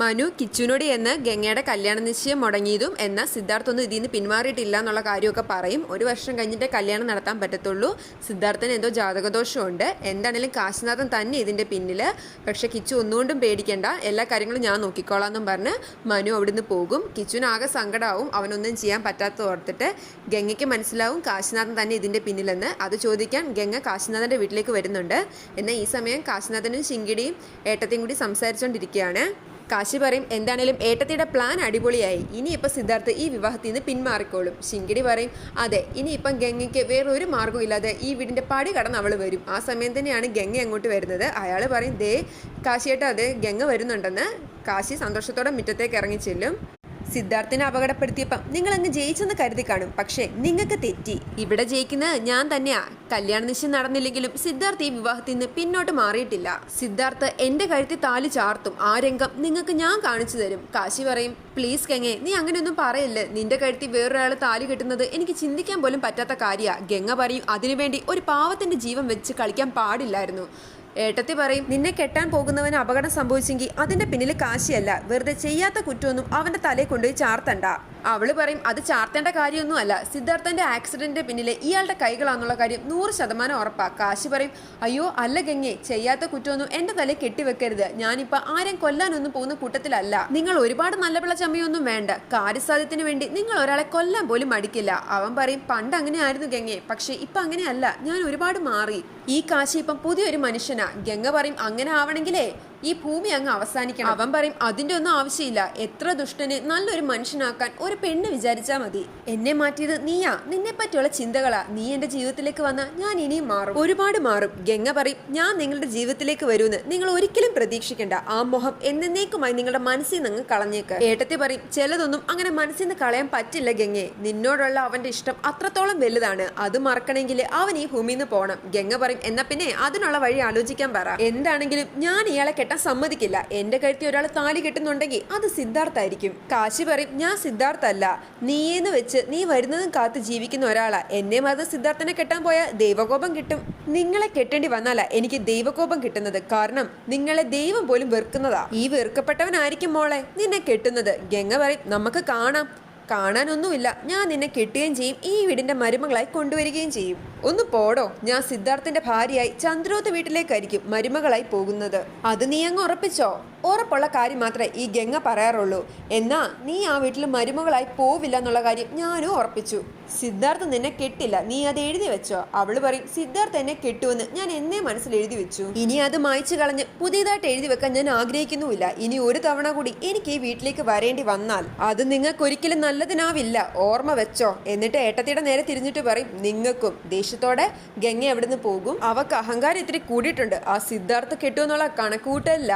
മനു കിച്ചുനോട് എന്ന് ഗംഗയുടെ കല്യാണ നിശ്ചയം മുടങ്ങിയതും എന്നാൽ സിദ്ധാർത്ഥ ഒന്നും ഇതിൽ നിന്ന് പിന്മാറിയിട്ടില്ല എന്നുള്ള കാര്യമൊക്കെ പറയും. ഒരു വർഷം കഴിഞ്ഞിട്ട് കല്യാണം നടത്താൻ പറ്റത്തുള്ളൂ. സിദ്ധാർത്ഥന് എന്തോ ജാതകദോഷമുണ്ട്. എന്താണേലും കാശിനാഥൻ തന്നെ ഇതിന്റെ പിന്നിൽ പക്ഷേ കിച്ചു ഒന്നുകൊണ്ടും പേടിക്കേണ്ട. എല്ലാ കാര്യങ്ങളും ഞാൻ നോക്കിക്കോളാം എന്നും പറഞ്ഞ് മനു അവിടുന്ന് പോകും. കിച്ചുവിനാകെ സങ്കടമാവും അവനൊന്നും ചെയ്യാൻ പറ്റാത്ത ഓർത്തിട്ട് ഗംഗയ്ക്ക് മനസ്സിലാവും കാശിനാഥൻ തന്നെ ഇതിന്റെ പിന്നിലെന്ന്. അത് ചോദിക്കാൻ ഗംഗ കാശിനാഥന്റെ വീട്ടിലേക്ക് വരുന്നുണ്ട്. എന്നാൽ ഈ സമയം കാശിനാഥനും ശിങ്കിടിയും ഏട്ടത്തെയും കൂടി സംസാരിച്ചുകൊണ്ടിരിക്കുകയാണ് കാശി പറയും എന്താണേലും ഏട്ടത്തിയുടെ പ്ലാൻ അടിപൊളിയായി. ഇനിയിപ്പോൾ സിദ്ധാർത്ഥ് ഈ വിവാഹത്തിൽ നിന്ന് പിന്മാറിക്കോളും. ശിങ്കിടി പറയും അതെ ഇനിയിപ്പം ഗംഗയ്ക്ക് വേറൊരു മാർഗമില്ലാതെ ഈ വീടിന്റെ പടി കടന്ന് അവൾ വരും. ആ സമയം തന്നെയാണ് ഗംഗ അങ്ങോട്ട് വരുന്നത്. അയാൾ പറയും ദേ കാശിയേട്ട അതെ ഗംഗ വരുന്നുണ്ടെന്ന്. കാശി സന്തോഷത്തോടെ മുറ്റത്തേക്ക് ഇറങ്ങി ചെല്ലും. സിദ്ധാർത്ഥിനെ അപകടപ്പെടുത്തിയപ്പം നിങ്ങൾ അങ്ങ് ജയിച്ചെന്ന് കരുതി കാണും. പക്ഷേ നിങ്ങൾക്ക് തെറ്റി. ഇവിടെ ജയിക്കുന്നത് ഞാൻ തന്നെയാ. കല്യാണ നിശ്ചയം നടന്നില്ലെങ്കിലും സിദ്ധാർത്ഥ് ഈ വിവാഹത്തിൽ നിന്ന് പിന്നോട്ട് മാറിയിട്ടില്ല. സിദ്ധാർത്ഥ് എന്റെ കഴുത്തിൽ താലി ചാർത്തും. ആ രംഗം നിങ്ങൾക്ക് ഞാൻ കാണിച്ചു തരും. കാശി പറയും പ്ലീസ് കെങ്ങെ നീ അങ്ങനെയൊന്നും പറയല്ലേ? നിന്റെ കഴുത്തിൽ വേറൊരാൾ താലി കെട്ടുന്നത് എനിക്ക് ചിന്തിക്കാൻ പോലും പറ്റാത്ത കാര്യ. ഗംഗ പറയും അതിനുവേണ്ടി ഒരു പാവത്തിന്റെ ജീവൻ വെച്ച് കളിക്കാൻ പാടില്ലായിരുന്നു. ഏട്ടത്തി പറയും നിന്നെ കെട്ടാൻ പോകുന്നവന് അപകടം സംഭവിച്ചെങ്കിൽ അതിന്റെ പിന്നിൽ കാശിയല്ല. വെറുതെ ചെയ്യാത്ത കുറ്റമൊന്നും അവന്റെ തലയിൽ കൊണ്ടുപോയി ചാർത്തണ്ട. അവൾ പറയും അത് ചാർത്തേണ്ട കാര്യമൊന്നും അല്ല. സിദ്ധാർത്ഥന്റെ ആക്സിഡന്റിന്റെ പിന്നിലെ ഇയാളുടെ കൈകളാന്നുള്ള കാര്യം നൂറ് ശതമാനം ഉറപ്പാ. കാശി പറയും അയ്യോ അല്ല ഗംഗെ ചെയ്യാത്ത കുറ്റമൊന്നും എന്റെ തലയിൽ കെട്ടിവെക്കരുത്. ഞാനിപ്പോ ആരും കൊല്ലാനൊന്നും പോകുന്ന കൂട്ടത്തിലല്ല. നിങ്ങൾ ഒരുപാട് നല്ല പിള്ള ചമ്മയൊന്നും വേണ്ട. കാര്യസാധ്യത്തിന് വേണ്ടി നിങ്ങൾ ഒരാളെ കൊല്ലാൻ പോലും മടിക്കില്ല. അവൻ പറയും പണ്ട് അങ്ങനെ ആയിരുന്നു ഗംഗെ പക്ഷെ ഇപ്പൊ അങ്ങനെയല്ല. ഞാൻ ഒരുപാട് മാറി. ഈ കാശി ഇപ്പം പുതിയൊരു മനുഷ്യനാ. ഗംഗ പറയും അങ്ങനെ ആവണെങ്കിലേ ഈ ഭൂമി അങ്ങ് അവസാനിക്കണം. അവൻ പറയും അതിന്റെ ഒന്നും ആവശ്യമില്ല. എത്ര ദുഷ്ടനെ നല്ലൊരു മനുഷ്യനാക്കാൻ ഒരു പെണ്ണ് വിചാരിച്ചാ മതി. എന്നെ മാറ്റിയത് നീയാ. നിന്നെ പറ്റിയുള്ള ചിന്തകളാ. നീ എന്റെ ജീവിതത്തിലേക്ക് വന്ന ഞാൻ ഇനിയും മാറും. ഒരുപാട് മാറും. ഗംഗ പറയും ഞാൻ നിങ്ങളുടെ ജീവിതത്തിലേക്ക് വരുമെന്ന് നിങ്ങൾ ഒരിക്കലും പ്രതീക്ഷിക്കേണ്ട. ആ മോഹം എന്നേക്കുമായി നിങ്ങളുടെ മനസ്സിൽ നിന്ന് കളഞ്ഞേക്ക്. ഏട്ടത്തി പറയും ചിലതൊന്നും അങ്ങനെ മനസ്സിൽ നിന്ന് കളയാൻ പറ്റില്ല ഗംഗെ. നിന്നോടുള്ള അവന്റെ ഇഷ്ടം അത്രത്തോളം വലുതാണ്. അത് മറക്കണമെങ്കിൽ അവൻ ഈ ഭൂമിയിൽ നിന്ന് പോകണം ഗംഗ പറയും എന്നാ പിന്നെ അതിനുള്ള വഴി ആലോചിക്കാൻ പറ. എന്താണെങ്കിലും ഞാൻ ഇയാളെ കെട്ടാൻ സമ്മതിക്കില്ല. എന്റെ കഴുത്തി ഒരാൾ താലി കെട്ടുന്നുണ്ടെങ്കിൽ അത് സിദ്ധാർത്ഥ ആയിരിക്കും കാശി പറയും ഞാൻ സിദ്ധാർത്ഥ അല്ല നീയെന്ന് വെച്ച് നീ വരുന്നതും കാത്ത് ജീവിക്കുന്ന ഒരാളാ. എന്നെ മറന്ന് സിദ്ധാർത്ഥനെ കെട്ടാൻ പോയാൽ ദൈവകോപം കിട്ടും. നിങ്ങളെ കെട്ടേണ്ടി വന്നാല എനിക്ക് ദൈവകോപം കിട്ടുന്നത്. കാരണം നിങ്ങളെ ദൈവം പോലും വെറുക്കുന്നതാ. ഈ വെറുക്കപ്പെട്ടവനായിരിക്കും മോളെ നിന്നെ കെട്ടുന്നത്. ഗംഗ പറയും നമുക്ക് കാണാം. കാണാനൊന്നുമില്ല. ഞാൻ നിന്നെ കെട്ടുകയും ചെയ്യും. ഈ വീടിന്റെ മരുമകളായി കൊണ്ടുവരികയും ചെയ്യും. ഒന്ന് പോടോ. ഞാൻ സിദ്ധാർത്ഥന്റെ ഭാര്യയായി ചന്ദ്രോത്ത് വീട്ടിലേക്കായിരിക്കും മരുമകളായി പോകുന്നത്. അത് നീ അങ്ങ് ഉറപ്പിച്ചോ? ഉറപ്പുള്ള കാര്യം മാത്രമേ ഈ ഗംഗ പറയാറുള്ളൂ. എന്നാ നീ ആ വീട്ടിൽ മരുമകളായി പോവില്ല എന്നുള്ള കാര്യം ഞാനും ഉറപ്പിച്ചു. സിദ്ധാർത്ഥ് നിന്നെ കെട്ടില്ല. നീ അത് എഴുതി വെച്ചോ. അവൾ പറയും സിദ്ധാർത്ഥ് എന്നെ കെട്ടുവെന്ന് ഞാൻ എന്നേ മനസ്സിൽ എഴുതി വെച്ചു. ഇനി അത് മായ്ച്ചു കളഞ്ഞ് പുതിയതായിട്ട് എഴുതി വെക്കാൻ ഞാൻ ആഗ്രഹിക്കുന്നുമില്ല. ഇനി ഒരു തവണ കൂടി എനിക്ക് ഈ വീട്ടിലേക്ക് വരേണ്ടി വന്നാൽ അത് നിങ്ങൾക്ക് ഒരിക്കലും നല്ലതിനാവില്ല. ഓർമ്മ വെച്ചോ. എന്നിട്ട് ഏട്ടത്തിയുടെ നേരെ തിരിഞ്ഞിട്ട് പറയും നിങ്ങൾക്കും ദേഷ്യത്തോടെ ഗംഗ എവിടുന്ന് പോകും? അവക്ക് അഹങ്കാരം ഇത്തിരി കൂടിയിട്ടുണ്ട്. ആ സിദ്ധാർത്ഥ കെട്ടുമെന്നുള്ള കണക്കൂട്ടല്ല.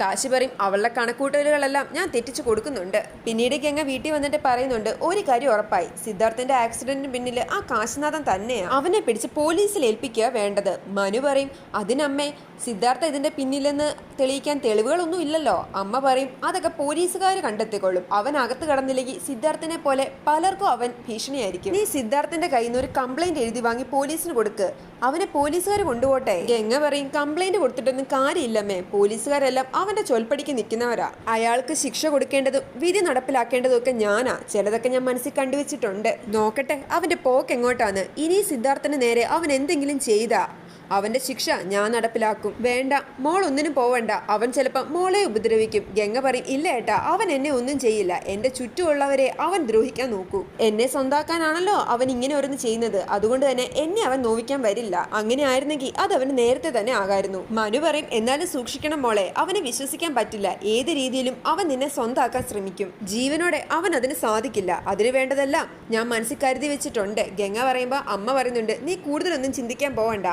കാശി പറയും അവളുടെ കണക്കൂട്ടലുകളെല്ലാം ഞാൻ തെറ്റിച്ചു കൊടുക്കുന്നുണ്ട്. പിന്നീട് ഗംഗ വീട്ടിൽ വന്നിട്ട് പറയുന്നുണ്ട് ഒരു കാര്യം ഉറപ്പായി സിദ്ധാർത്ഥന്റെ ആക്സിഡന്റിന് പിന്നിൽ ആ കാശിനാഥൻ തന്നെയാണ് അവനെ പിടിച്ച് പോലീസിൽ ഏൽപ്പിക്കുക വേണ്ടത്. മനു പറയും അതിനമ്മേ സിദ്ധാർത്ഥ ഇതിന്റെ പിന്നിലെന്ന് തെളിയിക്കാൻ തെളിവുകളൊന്നും ഇല്ലല്ലോ. അമ്മ പറയും അതൊക്കെ പോലീസുകാർ കണ്ടെത്തിക്കൊള്ളും. അവൻ അകത്ത് കടന്നില്ലെങ്കിൽ സിദ്ധാർത്ഥിനെ പോലെ പലർക്കും അവൻ ഭീഷണിയായിരിക്കും. നീ സിദ്ധാർത്ഥന്റെ കയ്യിൽ നിന്ന് ഒരു കംപ്ലൈന്റ് എഴുതി വാങ്ങി പോലീസിന് കൊടുക്ക്. അവനെ പോലീസുകാർ കൊണ്ടുപോട്ടെ. ഗംഗ പറയും കംപ്ലൈന്റ് കൊടുത്തിട്ടൊന്നും കാര്യമില്ലമ്മേ പോലീസുകാരെല്ലാം അവന്റെ ചൊൽപ്പടിക്ക് നിൽക്കുന്നവരാ. അയാൾക്ക് ശിക്ഷ കൊടുക്കേണ്ടതും വിധി നടപ്പിലാക്കേണ്ടതും ഒക്കെ ഞാനാ. ചിലതൊക്കെ ഞാൻ മനസ്സിൽ കണ്ടുവച്ചിട്ടുണ്ട്. നോക്കട്ടെ അവന്റെ പോക്ക് എങ്ങോട്ടാണ് ഇനി സിദ്ധാർത്ഥന് നേരെ അവൻ എന്തെങ്കിലും ചെയ്താ? അവന്റെ ശിക്ഷ ഞാൻ നടപ്പിലാക്കും. വേണ്ട മോൾ ഒന്നിനും പോവണ്ട. അവൻ ചിലപ്പോൾ മോളെ ഉപദ്രവിക്കും. ഗംഗ പറയും ഇല്ല ഏട്ടാ അവൻ എന്നെ ഒന്നും ചെയ്യില്ല. എന്റെ ചുറ്റുമുള്ളവരെ അവൻ ദ്രോഹിക്കാൻ നോക്കൂ. എന്നെ സ്വന്താക്കാനാണല്ലോ അവൻ ഇങ്ങനെ ഓരോന്ന് ചെയ്യുന്നത്. അതുകൊണ്ട് തന്നെ എന്നെ അവൻ നോവിക്കാൻ വരില്ല. അങ്ങനെ ആയിരുന്നെങ്കിൽ അത് അവന് നേരത്തെ തന്നെ ആകായിരുന്നു. മനു പറയും എന്നാലും സൂക്ഷിക്കണം മോളെ അവനെ വിശ്വസിക്കാൻ പറ്റില്ല. ഏത് രീതിയിലും അവൻ നിന്നെ സ്വന്താക്കാൻ ശ്രമിക്കും. ജീവനോടെ അവൻ അതിന് സാധിക്കില്ല. അതിന് വേണ്ടതെല്ലാം ഞാൻ മനസ്സിൽ കരുതി വെച്ചിട്ടുണ്ട്. ഗംഗ പറയുമ്പോൾ അമ്മ പറയുന്നുണ്ട് നീ കൂടുതലൊന്നും ചിന്തിക്കാൻ പോവണ്ട.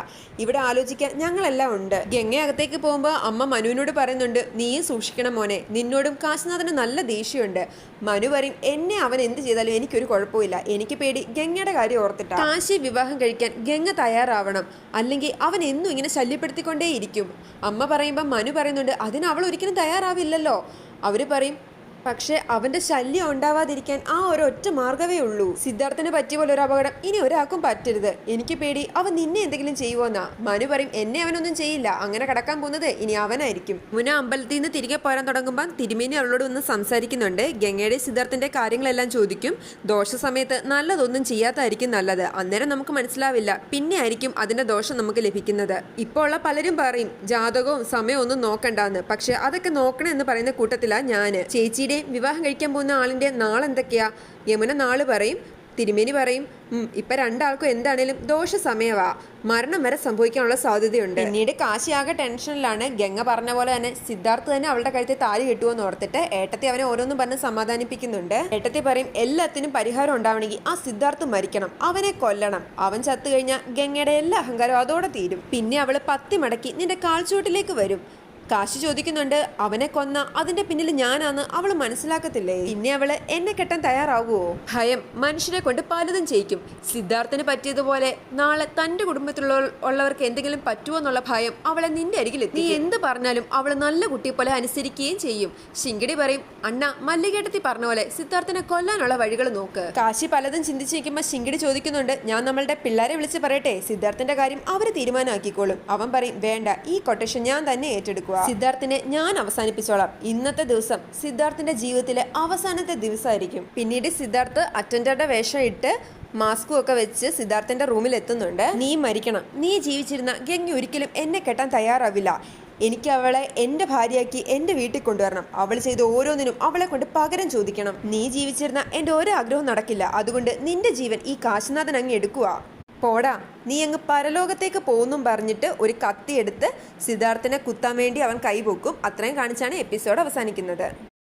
ഇവിടെ ആലോചിക്കാൻ ഞങ്ങളെല്ലാം ഉണ്ട്. ഗംഗയകത്തേക്ക് പോകുമ്പോൾ അമ്മ മനുവിനോട് പറയുന്നുണ്ട് നീയും സൂക്ഷിക്കണം മോനെ നിന്നോടും കാശിനാഥന് നല്ല ദേഷ്യമുണ്ട്. മനു പറയും എന്നെ അവൻ എന്ത് ചെയ്താലും എനിക്കൊരു കുഴപ്പമില്ല എനിക്ക് പേടി ഗംഗയുടെ കാര്യം ഓർത്തിട്ട്. കാശി വിവാഹം കഴിക്കാൻ ഗംഗ തയ്യാറാവണം. അല്ലെങ്കിൽ അവൻ എന്നും ഇങ്ങനെ ശല്യപ്പെടുത്തിക്കൊണ്ടേയിരിക്കും. അമ്മ പറയുമ്പോൾ മനു പറയുന്നുണ്ട് അതിന് അവൾ ഒരിക്കലും തയ്യാറാവില്ലല്ലോ. അവർ പറയും പക്ഷെ അവന്റെ ശല്യം ഉണ്ടാവാതിരിക്കാൻ ആ ഒരു ഒറ്റ മാർഗമേ ഉള്ളൂ. സിദ്ധാർത്ഥന് പറ്റിയ പോലെ ഒരു അപകടം ഇനി ഒരാൾക്കും പറ്റരുത്. എനിക്ക് പേടി അവൻ നിന്നെ എന്തെങ്കിലും ചെയ്യുവോന്നാ. മനു പറയും എന്നെ അവനൊന്നും ചെയ്യില്ല. അങ്ങനെ കടക്കാൻ പോകുന്നത് ഇനി അവനായിരിക്കും. മുന അമ്പലത്തിൽ നിന്ന് തിരികെ പോരാൻ തുടങ്ങുമ്പോൾ തിരുമേനി അവളോട് ഒന്ന് സംസാരിക്കുന്നുണ്ട്. ഗംഗയുടെ സിദ്ധാർത്ഥന്റെ കാര്യങ്ങളെല്ലാം ചോദിക്കും. ദോഷ സമയത്ത് നല്ലതൊന്നും ചെയ്യാത്തായിരിക്കും നല്ലത്. അന്നേരം നമുക്ക് മനസ്സിലാവില്ല. പിന്നെ ആയിരിക്കും അതിന്റെ ദോഷം നമുക്ക് ലഭിക്കുന്നത്. ഇപ്പോൾ ഉള്ള പലരും പറയും ജാതകവും സമയവും ഒന്നും നോക്കണ്ടെന്ന്. പക്ഷെ അതൊക്കെ നോക്കണമെന്ന് പറയുന്ന കൂട്ടത്തിലാ ഞാൻ. ചേച്ചിയുടെയും വിവാഹം കഴിക്കാൻ പോകുന്ന ആളിന്റെ നാളെന്തൊക്കെയാ? യമുന നാൾ പറയും തിരുമേനി പറയും "ഉം, ഇപ്പൊ രണ്ടാൾക്കും എന്താണേലും ദോഷ സമയവാ മരണം വരെ സംഭവിക്കാനുള്ള സാധ്യതയുണ്ട്. പിന്നീട് കാശിയാകെ ടെൻഷനിലാണ്. ഗംഗ പറഞ്ഞ പോലെ തന്നെ സിദ്ധാർത്ഥ് തന്നെ അവളുടെ കഴുത്തിൽ താലി കിട്ടുമെന്ന് ഓർത്തിട്ട് ഏട്ടത്തി അവനെ ഓരോന്നും പറഞ്ഞ് സമാധാനിപ്പിക്കുന്നുണ്ട്. ഏട്ടത്തി പറയും എല്ലാത്തിനും പരിഹാരം ഉണ്ടാവണമെങ്കിൽ ആ സിദ്ധാർത്ഥ് മരിക്കണം. അവനെ കൊല്ലണം. അവൻ ചത്തു കഴിഞ്ഞാൽ ഗംഗയുടെ എല്ലാ അഹങ്കാരവും അതോടെ തീരും. പിന്നെ അവൾ പത്തി മടക്കി നിന്റെ കാൽച്ചുവട്ടിലേക്ക് വരും. കാശി ചോദിക്കുന്നുണ്ട് അവനെ കൊന്ന അതിന്റെ പിന്നിൽ ഞാനാന്ന് അവൾ മനസ്സിലാക്കത്തില്ലേ? പിന്നെ അവൾ എന്നെ കെട്ടാൻ തയ്യാറാവുമോ ഭയം മനുഷ്യനെ കൊണ്ട് പലതും ചെയ്യിക്കും. സിദ്ധാർത്ഥന് പറ്റിയതുപോലെ നാളെ തന്റെ കുടുംബത്തിലുള്ള ഉള്ളവർക്ക് എന്തെങ്കിലും പറ്റുമോ എന്നുള്ള ഭയം അവളെ നിന്റെ അരികിലെത്തി നീ എന്ത് പറഞ്ഞാലും അവൾ നല്ല കുട്ടിയെ പോലെ അനുസരിക്കുകയും ചെയ്യും. ശിങ്കിടി പറയും അണ്ണ മല്ലികേട്ടത്തി പറഞ്ഞ പോലെ സിദ്ധാർത്ഥനെ കൊല്ലാനുള്ള വഴികൾ നോക്ക്. കാശി പലതും ചിന്തിച്ച് നിൽക്കുമ്പോൾ ശിങ്കിടി ചോദിക്കുന്നുണ്ട് ഞാൻ നമ്മളുടെ പിള്ളേരെ വിളിച്ച് പറയട്ടെ? സിദ്ധാർത്ഥന്റെ കാര്യം അവർ തീരുമാനമാക്കിക്കോളും. അവൻ പറയും വേണ്ട ഈ കൊട്ടേഷൻ ഞാൻ തന്നെ ഏറ്റെടുക്കുക സിദ്ധാർത്ഥിനെ ഞാൻ അവസാനിപ്പിച്ചോളാം. ഇന്നത്തെ ദിവസം സിദ്ധാർത്ഥിന്റെ ജീവിതത്തിലെ അവസാനത്തെ ദിവസമായിരിക്കും. പിന്നീട് സിദ്ധാർത്ഥ് അറ്റൻഡറുടെ വേഷം ഇട്ട് മാസ്കും ഒക്കെ വെച്ച് സിദ്ധാർത്ഥന്റെ റൂമിൽ എത്തുന്നുണ്ട്. നീ മരിക്കണം. നീ ജീവിച്ചിരുന്ന ഗംഗി ഒരിക്കലും എന്നെ കെട്ടാൻ തയ്യാറാവില്ല. എനിക്ക് അവളെ എന്റെ ഭാര്യയാക്കി എന്റെ വീട്ടിൽ കൊണ്ടുവരണം. അവൾ ചെയ്ത ഓരോന്നിനും അവളെ കൊണ്ട് പകരം ചോദിക്കണം. നീ ജീവിച്ചിരുന്ന എന്റെ ഓരോ ആഗ്രഹവും നടക്കില്ല. അതുകൊണ്ട് നിന്റെ ജീവൻ ഈ കാശിനാഥൻ അങ്ങ് എടുക്കുക പോടാ. നീ അങ്ങ് പരലോകത്തേക്ക് പോകുന്നും പറഞ്ഞിട്ട് ഒരു കത്തിയെടുത്ത് സിദ്ധാർത്ഥനെ കുത്താൻ വേണ്ടി അവൻ കൈപൊക്കും അത്രയും കാണിച്ചാണ് എപ്പിസോഡ് അവസാനിക്കുന്നത്.